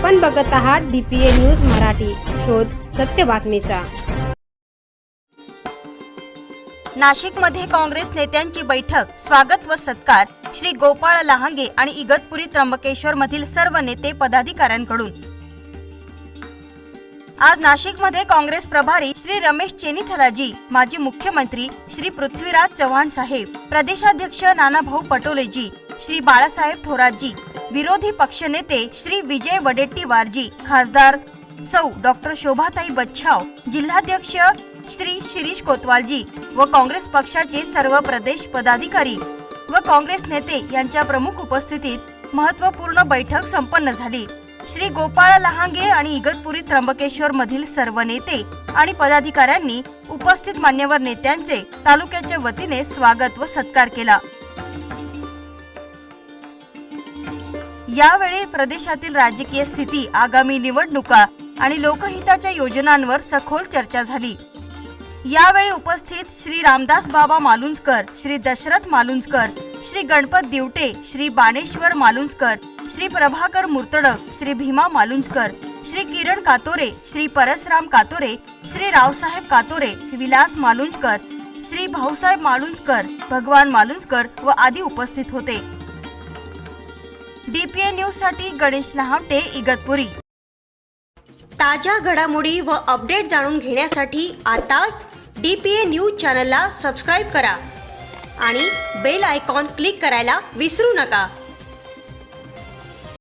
आपण बघत आहात डीपीए न्यूज मराठी. शोध सत्य बातमीचा. नाशिकमध्ये काँग्रेस नेत्यांची बैठक स्वागत व सत्कार श्री गोपाळ लहांगे आणि इगतपुरी त्र्यंबकेश्वर मधील सर्व नेते पदाधिकाऱ्यांकडून. आज नाशिकमध्ये काँग्रेस प्रभारी श्री रमेश चेनीथराजी माजी मुख्यमंत्री श्री पृथ्वीराज चव्हाण साहेब प्रदेशाध्यक्ष नानाभाऊ पटोलेजी श्री बाळासाहेब थोरातजी विरोधी पक्षनेते श्री विजय वडेट्टीवारजी खासदार सौ डॉक्टर शोभाताई बच्छाव जिल्हाध्यक्ष श्री शिरीष कोतवालजी व काँग्रेस पक्षाचे सर्व प्रदेश पदाधिकारी व काँग्रेस नेते यांच्या प्रमुख उपस्थितीत महत्त्वपूर्ण बैठक संपन्न झाली. श्री गोपाळ लहांगे आणि इगतपुरी त्र्यंबकेश्वर मधील सर्व नेते आणि पदाधिकाऱ्यांनी उपस्थित मान्यवर नेत्यांचे तालुक्याच्या वतीने स्वागत व सत्कार केला. यावेळी प्रदेशातील राजकीय स्थिती आगामी निवडणुका आणि लोकहिताच्या योजनांवर सखोल चर्चा झाली. यावेळी उपस्थित श्री रामदास बाबा मालुंजकर श्री दशरथ मालुंजकर श्री गणपत दिवटे श्री बाणेश्वर मालुंजकर श्री प्रभाकर मुर्तडक श्री भीमा मालुंजकर श्री किरण कातोरे श्री परसराम कातोरे श्री रावसाहेब कातोरे विलास मालुंजकर श्री भाऊसाहेब मालुंजकर भगवान मालुंजकर व आदी उपस्थित होते. डीपीए न्यूजसाठी गणेश लहावटे इगतपुरी. ताज्या घडामोडी व अपडेट जाणून घेण्यासाठी आताच डीपीए न्यूज चॅनलला सबस्क्राईब करा. आणि बेल आयकॉन क्लिक करायला विसरू नका.